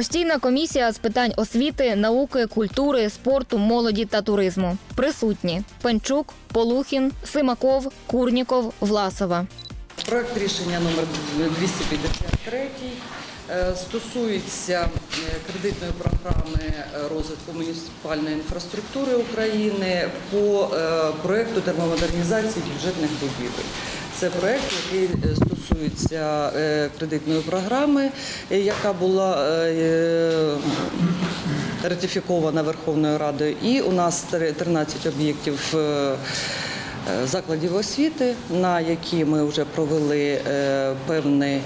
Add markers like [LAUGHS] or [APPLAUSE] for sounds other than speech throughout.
Постійна комісія з питань освіти, науки, культури, спорту, молоді та туризму. Присутні Пенчук, Полухін, Симаков, Курніков, Власова. Проект рішення номер 253 е, стосується е, кредитної програми розвитку муніципальної інфраструктури України по е, проекту термомодернізації бюджетних будівель. Це проект, який е, стосується е, кредитної програми, е, яка була ратифікована Верховною Радою. І у нас 13 об'єктів. закладів освіти, на які ми вже провели певний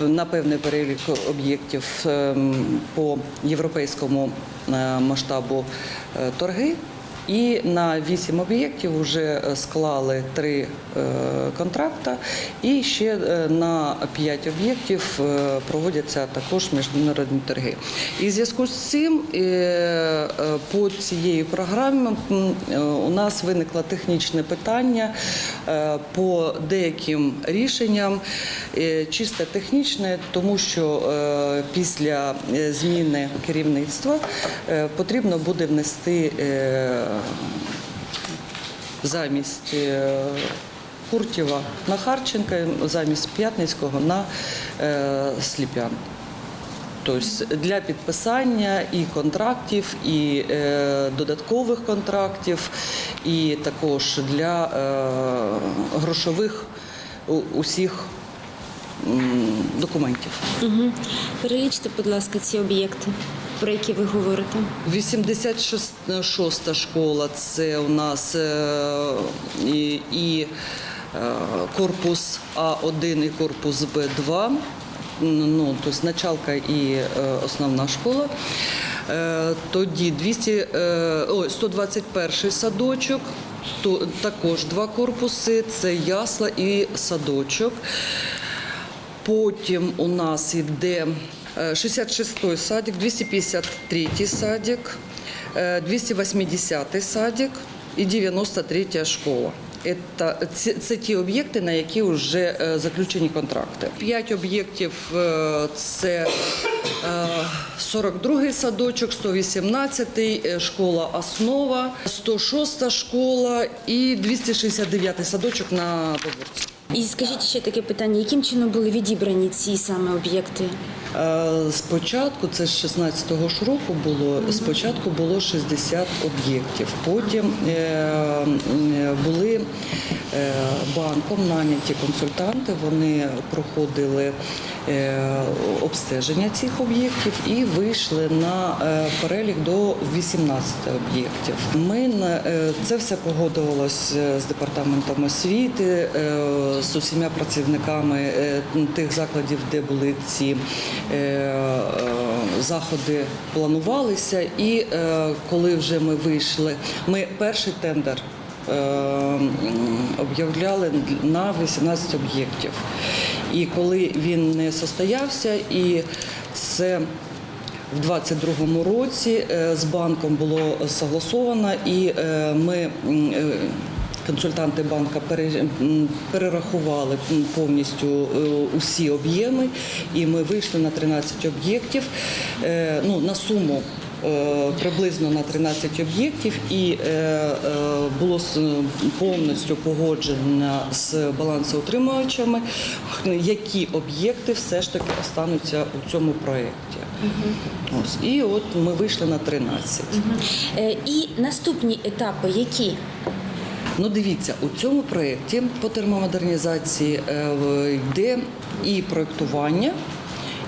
на певний перелік об'єктів ем, по європейському масштабу торги. І на вісім об'єктів вже склали три е, контракта, і ще е, на п'ять об'єктів е, проводяться також міжнародні торги. І в зв'язку з цим е, е, по цієї програмі е, у нас виникло технічне питання е, по деяким рішенням, е, чисто технічне, тому що е, після е, зміни керівництва е, потрібно буде внести е, замість е, Куртєва на Харченка, замість П'ятницького на е, Сліпян. Тобто для підписання і контрактів, і е, додаткових контрактів, і також для е, грошових усіх м, документів. Угу. Перелічте, будь ласка, ці об'єкти, про які ви говорите. 86 школа це у нас е, і, і е, корпус А1 і корпус Б2. Ну, тобто началка і е, основна школа. Тоді 200, е, ой, 121 садочок, то також два корпуси, це ясла і садочок. Потім у нас йде е, 66-й садик, 253-й садик, е, 280-й садик і 93-я школа. Це, це, ті об'єкти, на які вже е, заключені контракти. П'ять об'єктів е, це е, 42-й садочок, 118-й е, школа Основа, 106-та школа і 269-й садочок на Бобурці. І скажіть ще таке питання: яким чином були відібрані ці саме об'єкти? Е, Спочатку, це з 16-го ж року було, спочатку було 60 об'єктів. Потім е, були е, банком наняті консультанти, вони проходили обстеження цих об'єктів і вийшли на перелік до 18 об'єктів. Ми це все погодувалось з департаментом освіти, з усіма працівниками тих закладів, де були ці заходи планувалися. І е, коли вже ми вийшли, ми перший тендер. е, Об'являли на 18 об'єктів. І коли він не состоявся, і це в 22-му році е, з банком було согласовано, і е, ми е, консультанти банка перерахували повністю е, усі об'єми, і ми вийшли на 13 об'єктів е, ну, на суму. е, Приблизно на 13 об'єктів, і було повністю погоджено з балансоутримувачами, які об'єкти все ж таки остануться у цьому проєкті. Ось і от ми вийшли на 13. Е, І наступні етапи, які? Ну, дивіться, у цьому проєкті по термомодернізації е, йде і проєктування,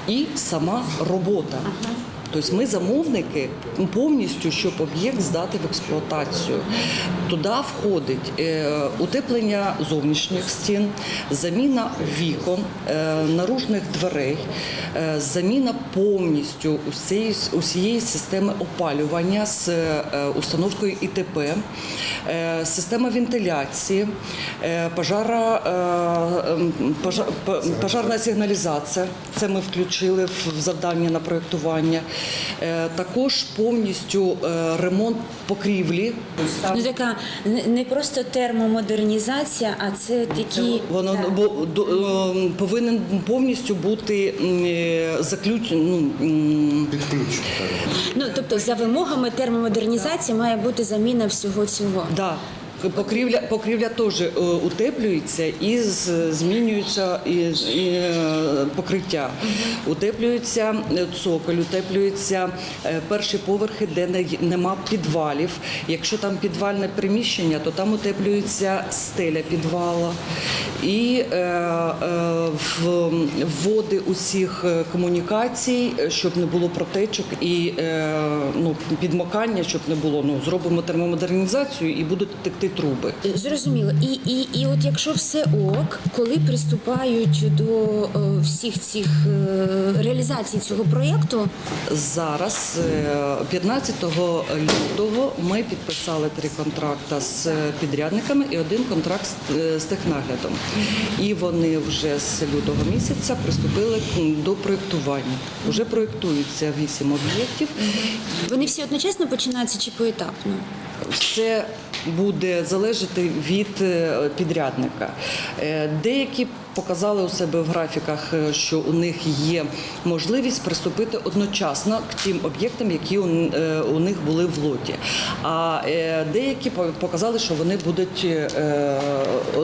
і сама робота. Тобто ми замовники повністю, щоб об'єкт здати в експлуатацію. Туди входить е, утеплення зовнішніх стін, заміна вікон, е, наружних дверей, е, заміна повністю усієї, усієї системи опалювання з установкою ІТП, система вентиляції, пожара, ем, пожа- п- пожарна сигналізація. Це ми включили в завдання на проєктування. Е, Також повністю е, ремонт покрівлі. Ну така не просто термомодернізація, а це такі Воно Так. бо, до, е, повинен повністю бути заключений. Ну, Ну тобто за вимогами термомодернізації має бути заміна всього цього. да. Покрівля, покрівля теж е, утеплюється і змінюється і, і, е, покриття. Утеплюється е, цоколь, утеплюються е, перші поверхи, де не, нема підвалів. Якщо там підвальне приміщення, то там утеплюється стеля підвала. І е, е, вводи усіх е, комунікацій, е, щоб не було протечок і е, ну, підмокання, щоб не було. Ну, зробимо термомодернізацію і будуть текти труби. Зрозуміло. І, і, і от якщо все ок, коли приступають до е, всіх цих е, реалізацій цього проєкту, Зараз, е, 15 лютого, ми підписали три контракти з підрядниками і один контракт з- е, з технаглядом. І вони вже з лютого місяця приступили до проєктування. Вже проєктуються вісім об'єктів. вони всі одночасно починаються чи поетапно? Все буде залежати від е, підрядника. Е, Деякі показали у себе в графіках, е, що у них є можливість приступити одночасно к тим об'єктам, які у у них були в лоті. А деякі показали, що вони будуть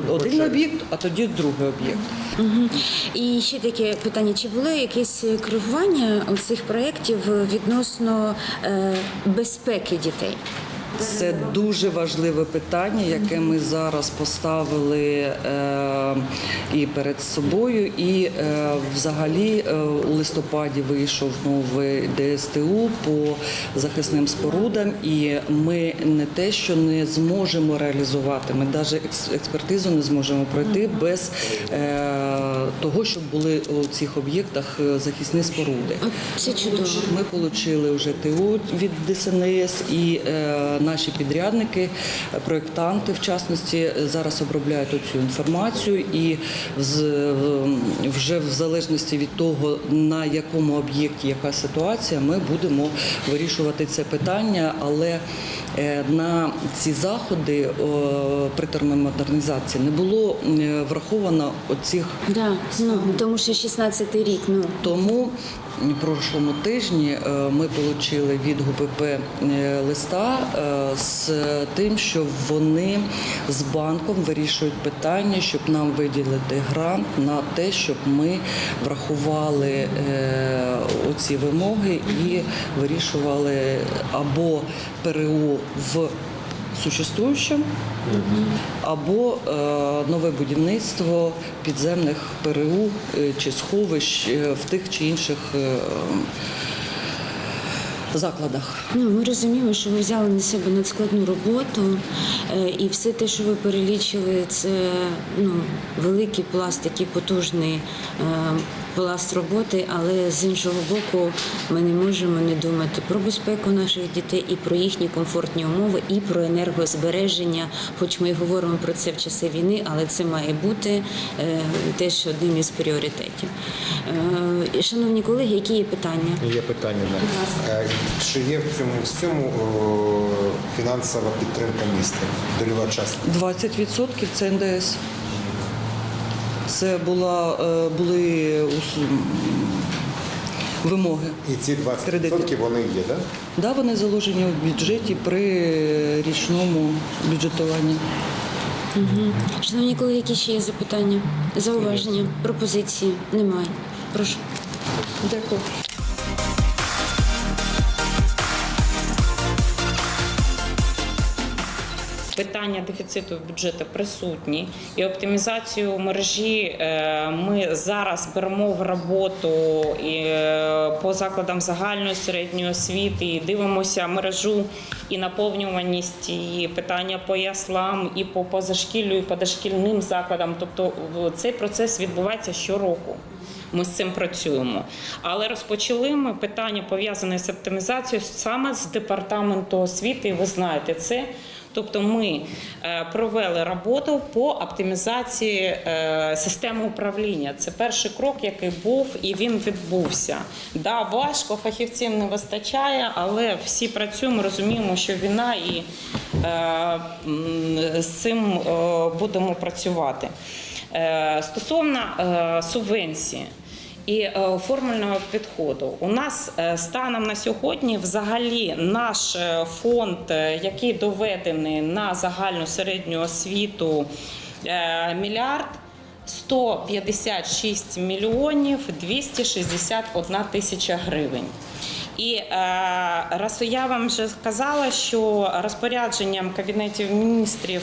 один об'єкт, а тоді другий об'єкт. Угу. І ще таке питання: чи було якесь коригування цих проєктів відносно безпеки дітей? Це дуже важливе питання, яке ми зараз поставили е, і перед собою. І е, взагалі е, у листопаді вийшов новий ДСТУ по захисним спорудам, і ми не те, що не зможемо реалізувати, ми навіть екс- експертизу не зможемо пройти без того, щоб були у цих об'єктах захисні споруди. Це чудово. Ми отримали вже ТУ від ДСНС і наші підрядники, проєктанти, в частності, е, зараз обробляють цю інформацію і вже в залежності від того, на якому об'єкті яка ситуація, ми будемо вирішувати це питання, але е, на ці заходи при термомодернізації не було е, враховано оцих Да, ну, тому що 16-й рік, ну. Тому прошлому тижні е, ми отримали від ГУПП е, листа е, з тим, що вони з банком вирішують питання, щоб нам виділити грант на те, щоб ми врахували оці вимоги і вирішували або ПРУ в существуючому, або е, нове будівництво підземних ПРУ е, чи сховищ е, в тих чи інших е, закладах. Ну, ми розуміємо, що ви взяли на себе надскладну роботу, е, і все те, що ви перелічили, це ну, великий пласт, такий потужний е, пласт роботи, але з іншого боку, ми не можемо не думати про безпеку наших дітей і про їхні комфортні умови, і про енергозбереження. Хоч ми говоримо про це в часи війни, але це має бути е, теж одним із пріоритетів. Е, Шановні колеги, які є питання? Є питання. да. Е, Чи є в цьому всьому о, фінансова підтримка міста? Дольова частина? 20% це НДС. Це була, е, були вимоги. І ці 20% Кредити. вони є, так? Да, вони заложені в бюджеті при річному бюджетуванні. Шановні колеги, які ще є запитання, зауваження, пропозиції? Немає. Прошу. Дякую. Питання дефіциту бюджету присутні і оптимізацію мережі е, ми зараз беремо в роботу е, по закладам загальної середньої освіти, і дивимося мережу і наповнюваність, і питання по яслам, і по позашкіллю, і по дошкільним закладам. Тобто в- цей процес відбувається щороку. Ми з цим працюємо. Але розпочали ми питання пов'язане з оптимізацією саме з департаменту освіти. І ви знаєте це. Тобто ми е, провели роботу по оптимізації е, системи управління. Це перший крок, який був, і він відбувся. Да, важко, фахівців не вистачає, але всі працюємо, розуміємо, що війна і е, з цим будемо працювати. Стосовно субвенції і е, формульного підходу. У нас е, станом на сьогодні взагалі наш е, фонд, який доведений на загальну середню освіту мільярд. 156 мільйонів 261 тисяча гривень. І раз я вам вже сказала, що розпорядженням Кабінетів міністрів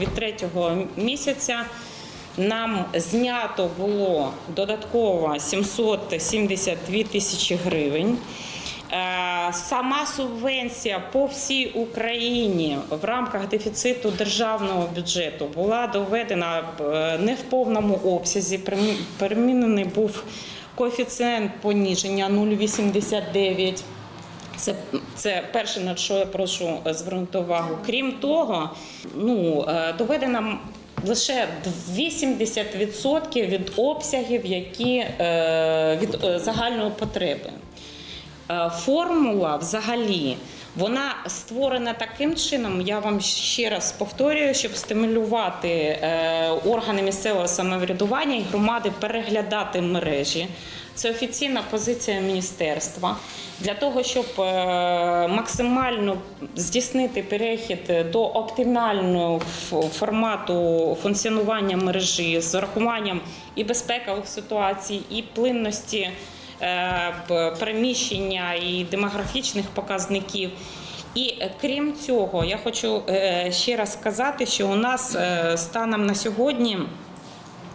від третього місяця нам знято було додатково 772 тисячі гривень. Е, Сама субвенція по всій Україні в рамках дефіциту державного бюджету була доведена е, не в повному обсязі. Перемінений був коефіцієнт поніження 0,89. Це, це перше, на що я прошу звернути увагу. Крім того, ну, е, доведена лише 80% від обсягів, які е, від е, загальної потреби. Е, Формула взагалі вона створена таким чином. Я вам ще раз повторюю, щоб стимулювати органи місцевого самоврядування і громади переглядати мережі. Це офіційна позиція міністерства для того, щоб е, максимально здійснити перехід до оптимального формату функціонування мережі з урахуванням і безпекових ситуацій, і плинності е, п- переміщення і демографічних показників. І е, крім цього, я хочу ще раз сказати, що у нас станом на сьогодні.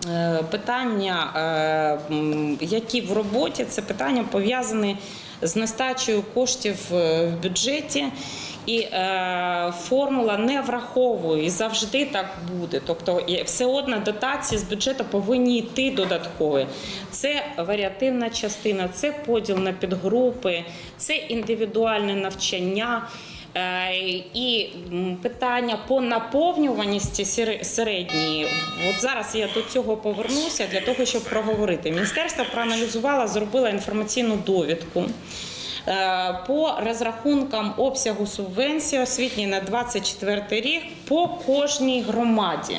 Е, Питання, е, які в роботі, це питання пов'язані з нестачею коштів е, в бюджеті. І формула не враховує і завжди так буде. Тобто все одно дотації з бюджету повинні йти додаткові. Це варіативна частина, це поділ на підгрупи, це індивідуальне навчання. Е, І питання по наповнюваності сер- середньої. От зараз я до цього повернуся для того, щоб проговорити. Міністерство проаналізувало, зробило інформаційну довідку. Е, По розрахункам обсягу субвенції освітньої на 24 рік по кожній громаді.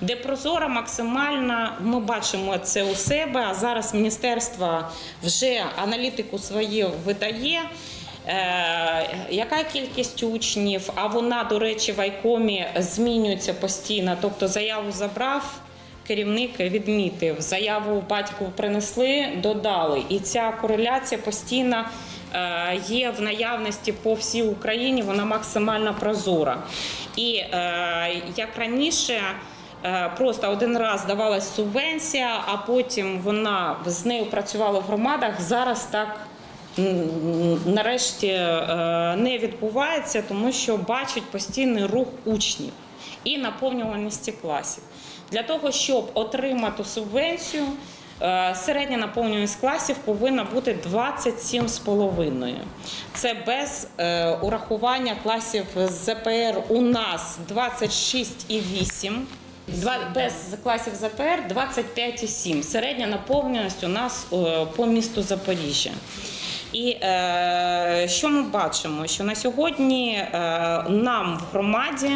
Де прозора максимальна, ми бачимо це у себе. А зараз міністерство вже аналітику свою видає. Е, яка кількість учнів? А вона, до речі, в Айкомі змінюється постійно. Тобто заяву забрав, керівник відмітив, заяву батьку принесли, додали. І ця кореляція постійно е, є в наявності по всій Україні. Вона максимально прозора. І е, як раніше. Просто один раз давалась субвенція, а потім вона з нею працювала в громадах. Зараз так нарешті е, не відбувається, тому що бачать постійний рух учнів і наповнюваності класів. Для того, щоб отримати субвенцію, е, середня наповнюваність класів повинна бути 27,5. Це без е, урахування класів з ЗПР у нас 26,8. Два, без класів ЗПР 25,7. Середня наповненість у нас по місту Запоріжжя. І е, що ми бачимо? Що на сьогодні е, нам в громаді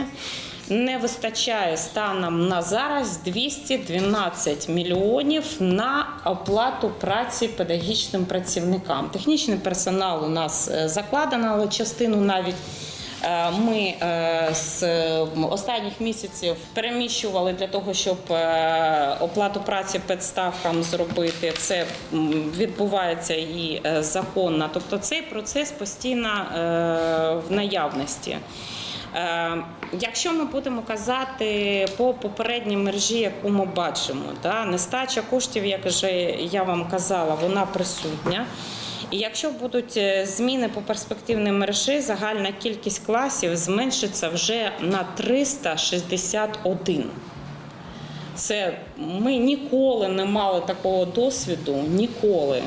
не вистачає станом на зараз 212 мільйонів на оплату праці педагогічним працівникам. Технічний персонал у нас е, закладено, але частину навіть. Е, Ми е, з останніх місяців переміщували для того, щоб е, оплату праці підставкам зробити. Це відбувається і законно. Тобто цей процес постійно в наявності. Якщо ми будемо казати по попередній мережі, яку ми бачимо, нестача коштів, як вже я вам казала, вона присутня. І якщо будуть е, зміни по перспективній мережі, загальна кількість класів зменшиться вже на 361. Це ми ніколи не мали такого досвіду. Ніколи.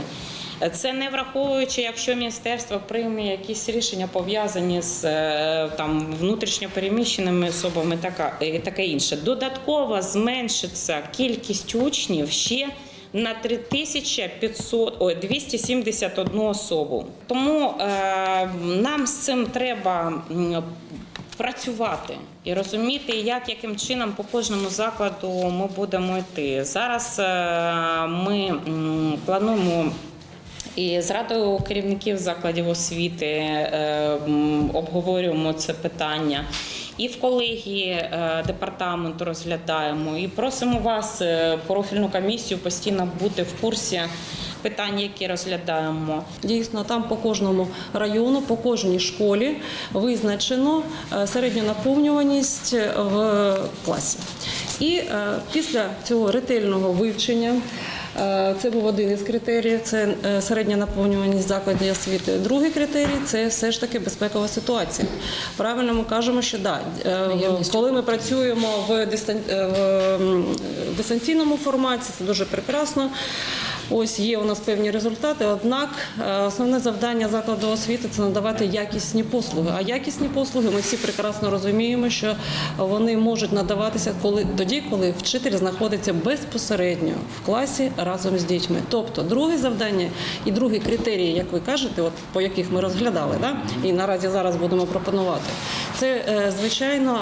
Це не враховуючи, якщо міністерство прийме якісь рішення пов'язані з е, там внутрішньо переміщеними особами, така і таке інше. Додатково зменшиться кількість учнів ще на 3500, ой, 271 особу. Тому е, нам з цим треба працювати і розуміти, як яким чином по кожному закладу ми будемо йти. Зараз е, ми плануємо. І з радою керівників закладів освіти е, обговорюємо це питання. І в колегії е, департаменту розглядаємо. І просимо вас, е, профільну комісію, постійно бути в курсі питань, які розглядаємо. Дійсно, там по кожному району, по кожній школі визначено е, середню наповнюваність в класі. І після цього ретельного вивчення. Е, Це був один із критеріїв, це е, середня наповнюваність закладів освіти. Другий критерій це все ж таки безпекова ситуація. Правильно ми кажемо, що да, е, коли ми працюємо в дистанційному форматі, це дуже прекрасно. Ось є у нас певні результати. Однак е, основне завдання закладу освіти це надавати якісні послуги. А якісні послуги ми всі прекрасно розуміємо, що вони можуть надаватися коли тоді, коли вчитель знаходиться безпосередньо в класі разом з дітьми. Тобто, друге завдання і другий критерій, як ви кажете, от по яких ми розглядали, да? і наразі зараз будемо пропонувати, це е, звичайно.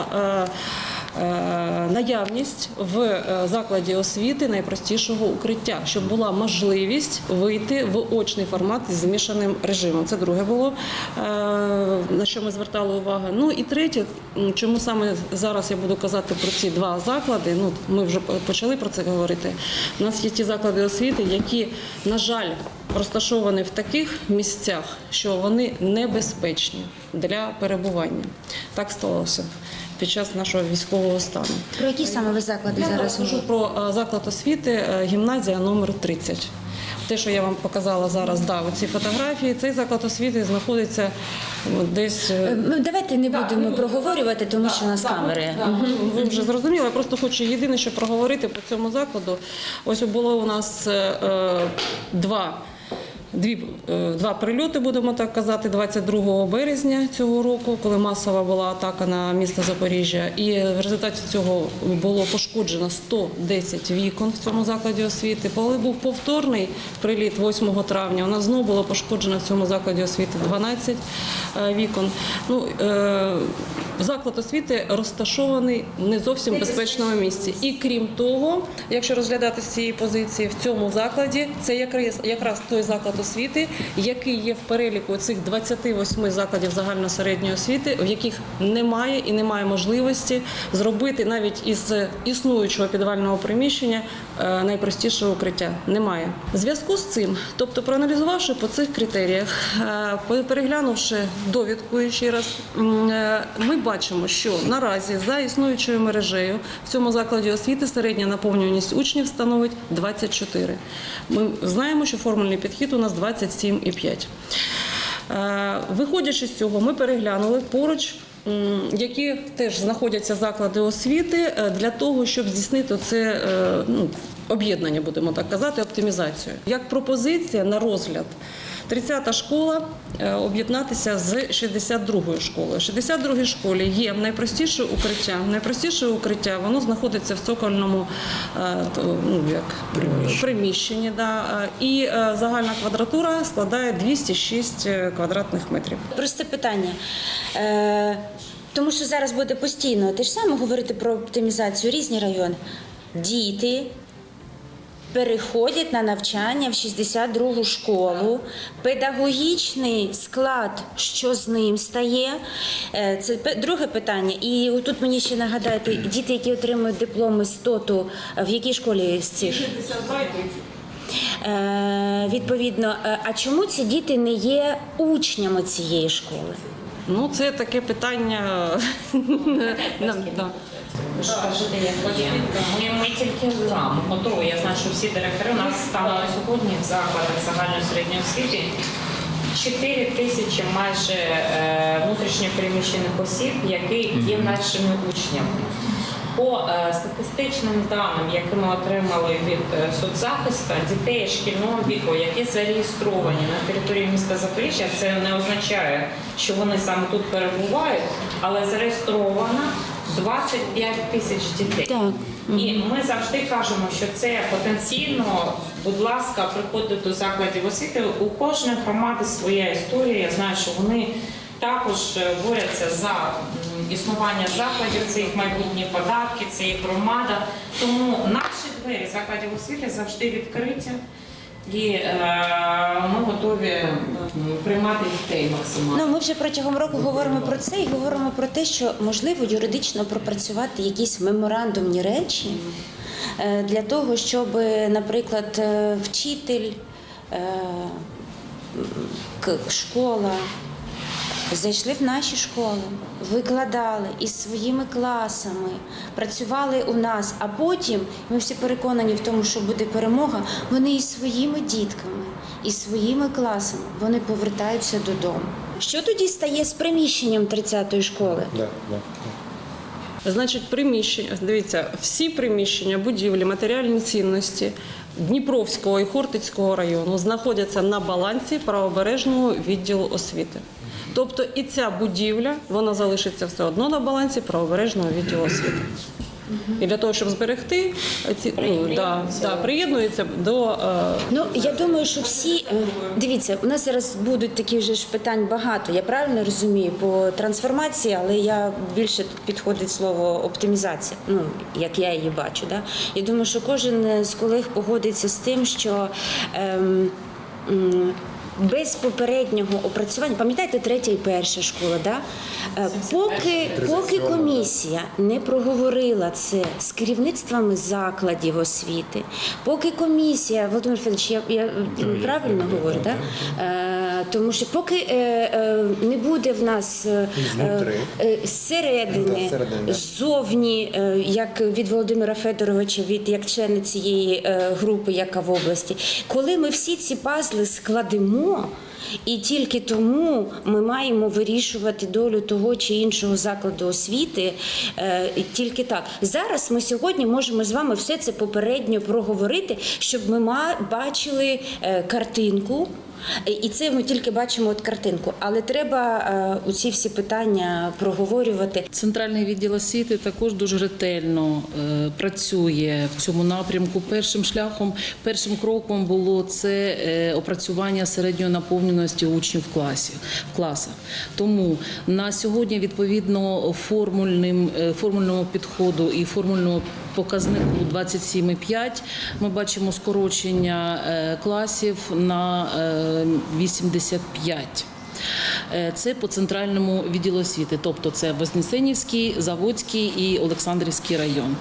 Е, наявність в е, закладі освіти найпростішого укриття, щоб була можливість вийти в очний формат з змішаним режимом. Це друге було е, на що ми звертали увагу. Ну і третє, чому саме зараз я буду казати про ці два заклади. Ну ми вже почали про це говорити. У нас є ті заклади освіти, які, на жаль, розташовані в таких місцях, що вони небезпечні для перебування. Так сталося під час нашого військового стану. Про які саме ви заклади Я зараз розкажу про е, заклад освіти е, гімназія номер 30. Те, що я вам показала зараз, да, ці фотографії, цей заклад освіти знаходиться е, десь. е. Ну, Давайте не будемо проговорювати, тому що у нас камери. Да, ви- Ви вже зрозуміли. Я просто хочу єдине, що проговорити по цьому закладу. Ось було у нас е, е, два. Дві е, два прильоти, будемо так казати, 22 березня цього року, коли масова була атака на місто Запоріжжя, і в результаті цього було пошкоджено 110 вікон в цьому закладі освіти. Коли був повторний приліт 8 травня, у нас знову було пошкоджено в цьому закладі освіти 12 е, вікон. Ну е, заклад освіти розташований в не зовсім безпечному місці. І крім того, якщо розглядати з цієї позиції, в цьому закладі це якраз якраз той заклад освіти, який є в переліку цих 28 закладів загальносередньої освіти, в яких немає і немає можливості зробити навіть із існуючого підвального приміщення е, найпростіше укриття. Немає. Зв'язку з цим, тобто проаналізувавши по цих критеріях, е, переглянувши довідку ще раз, е, ми бачимо, що наразі за існуючою мережею в цьому закладі освіти середня наповнюваність учнів становить 24. Ми знаємо, що формульний підхід у нас 27,5. Е, Виходячи з цього, ми переглянули поруч. Які теж знаходяться заклади освіти е, для того, щоб здійснити це е, ну, об'єднання, будемо так казати, оптимізацію. Як пропозиція на розгляд 30-та школа е, об'єднатися з 62-ю школою. В 62-й школі є найпростіше укриття. Найпростіше укриття воно знаходиться в цокольному е, ну, як, приміщенні. да, і е, загальна квадратура складає 206 квадратних метрів. Просте питання. Тому що зараз буде постійно те ж саме говорити про оптимізацію різні райони. Діти переходять на навчання в 62-гу школу. Педагогічний склад, що з ним стає, Е, це друге питання. І тут мені ще нагадайте, діти, які отримують дипломи з ТОТу, в якій школі з цих? 62 і 30. Е, відповідно, е, а чому ці діти не є учнями цієї школи? Ну, це таке питання. [LAUGHS] нам, да. Скажите, як є. Ми, ми тільки за, ми готові. Я знаю, що всі директори у нас станом на сьогодні в закладах загальної середньої освіти 4 тисячі майже е, внутрішньо переміщених осіб, які є нашими учнями. По е, статистичним даним, які ми отримали від е, соцзахисту, дітей шкільного віку, які зареєстровані на території міста Запоріжжя, це не означає, що вони саме тут перебувають, але зареєстровано 25 тисяч дітей. Так. І ми завжди кажемо, що це потенційно, будь ласка, приходьте до закладів освіти. У кожної громади своя історія. Я знаю, що вони також е, борються за існування закладів, це їх майбутні податки, це їх громада. Тому наші двері закладів освіти завжди відкриті. І е, ми готові приймати дітей максимально. Ну, ми вже протягом року говоримо про це і говоримо про те, що можливо юридично пропрацювати якісь меморандумні речі е, для того, щоб, наприклад, е, вчитель, е, школа. Зайшли в наші школи, викладали із своїми класами, працювали у нас, а потім ми всі переконані в тому, що буде перемога. Вони із своїми дітками, із своїми класами вони повертаються додому. Що тоді стає з приміщенням 30-ї школи? Да, да. Значить, приміщення, дивіться, всі приміщення, будівлі, матеріальні цінності Дніпровського і Хортицького району знаходяться на балансі правобережного відділу освіти. Тобто і ця будівля вона залишиться все одно на балансі правобережного відділу освіти. І для того, щоб зберегти ці ну, да, да, приєднується до е, Ну я думаю, що всі е, дивіться, у нас зараз будуть такі вже ж питань багато. Я правильно розумію по трансформації, але я більше тут підходить слово оптимізація. Ну як я її бачу. Да? Я думаю, що кожен з колег погодиться з тим, що. Ем, без попереднього опрацювання, пам'ятаєте, третя і перша школа, да? Е, поки, поки комісія не проговорила це з керівництвами закладів освіти, поки комісія, Володимир Федорович, я, я правильно говорю, да? Е, тому що поки е, не буде в нас зсередини, ззовні, як від Володимира Федоровича, від як члени цієї групи, яка в області, коли ми всі ці пазли складемо. う。І тільки тому ми маємо вирішувати долю того чи іншого закладу освіти. е, Тільки так зараз ми сьогодні можемо з вами все це попередньо проговорити, щоб ми ма- бачили е, картинку. І це ми тільки бачимо от картинку, але треба е, оці всі питання проговорювати. Центральний відділ освіти також дуже ретельно працює в цьому напрямку. Першим шляхом, першим кроком було це опрацювання середньої наповненості учнів в класі в класах. Тому на сьогодні відповідно формульним е, формульному підходу і формульному показнику 27,5 ми бачимо скорочення е, класів на е, 85. Е, Це по центральному відділу освіти, тобто це Вознесенівський, Заводський і Олександрівський район.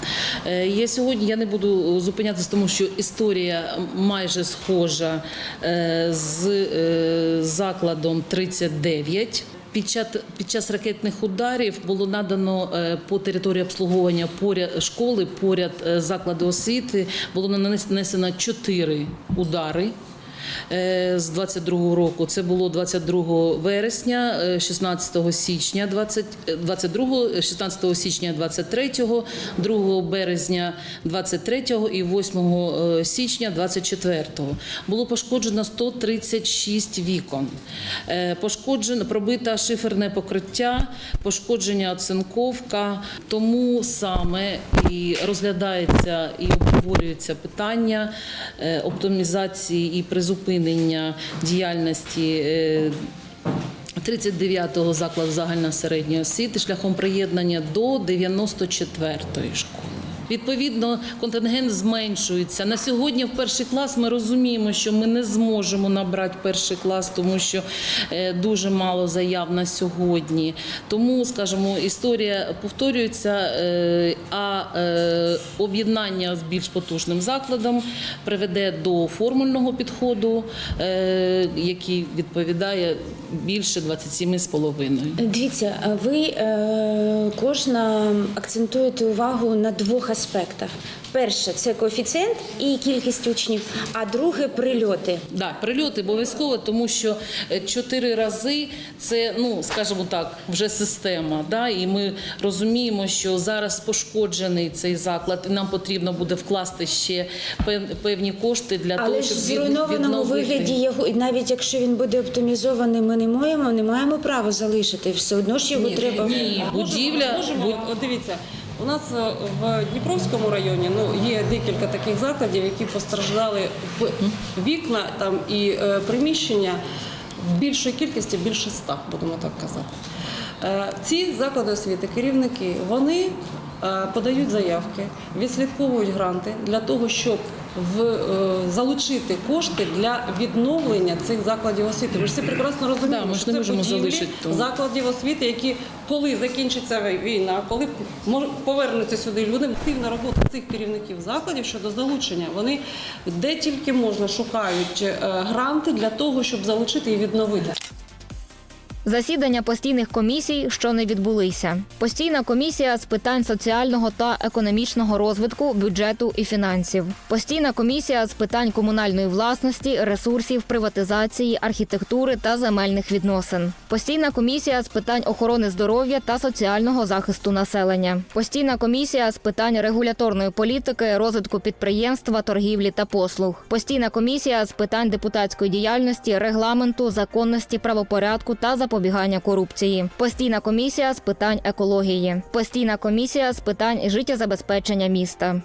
Е, Я сьогодні я не буду зупинятися, тому що історія майже схожа е, з закладом 39. Під час, під час ракетних ударів було надано по території обслуговування поряд школи, поряд закладу освіти, було нанесено чотири удари з 22 року. Це було 22 вересня, е, 16 січня 20, е, 22, 16 січня 23, 2 березня 23 і 8 е, січня 24. Було пошкоджено 136 вікон. Е, Пошкоджено, пробита шиферне покриття, пошкодження оцинковка. Тому саме і розглядається і обговорюється питання е, оптимізації і призупинення діяльності. е, 39-го закладу загальної середньої освіти шляхом приєднання до 94-ї школи. Відповідно, контингент зменшується. На сьогодні в перший клас ми розуміємо, що ми не зможемо набрати перший клас, тому що е, дуже мало заяв на сьогодні. Тому, скажімо, історія повторюється, е, а е, об'єднання з більш потужним закладом приведе до формульного підходу, який відповідає більше 27,5. Дивіться, ви кожна акцентуєте увагу на двох аспектах: перше це коефіцієнт і кількість учнів, а друге прильоти. Да, прильоти обов'язково, тому що е, чотири рази це, ну скажімо так, вже система. Да? І ми розуміємо, що зараз пошкоджений цей заклад, і нам потрібно буде вкласти ще певні кошти для того, Але ж щоб в зруйнованому вигляді його, і навіть якщо він буде оптимізований, ми не маємо, не маємо права залишити. Все одно ж його Ні, треба. ні, будівля. Можемо, буд- от дивіться, у нас е, в Дніпровському районі ну, є декілька таких закладів, які постраждали в вікна там, і е, приміщення в більшій кількості, більше ста, будемо так казати. Е, ці заклади освіти, керівники, вони е, подають заявки, відслідковують гранти для того, щоб в, е, залучити кошти для відновлення цих закладів освіти. Ви ж це прекрасно розумієте. Да, що це будівлі, закладів освіти, які коли закінчиться війна, коли повернуться сюди люди, активна робота цих керівників закладів щодо залучення. Вони де тільки можна шукають е, гранти для того, щоб залучити і відновити. Засідання постійних комісій, що не відбулися. Постійна комісія з питань соціального та економічного розвитку, бюджету і фінансів. Постійна комісія з питань комунальної власності, ресурсів, приватизації, архітектури та земельних відносин. Постійна комісія з питань охорони здоров'я та соціального захисту населення. Постійна комісія з питань регуляторної політики, розвитку підприємства, торгівлі та послуг. Постійна комісія з питань депутатської діяльності, регламенту, законності, правопорядку та запобігання корупції. Постійна комісія з питань екології. Постійна комісія з питань життєзабезпечення міста.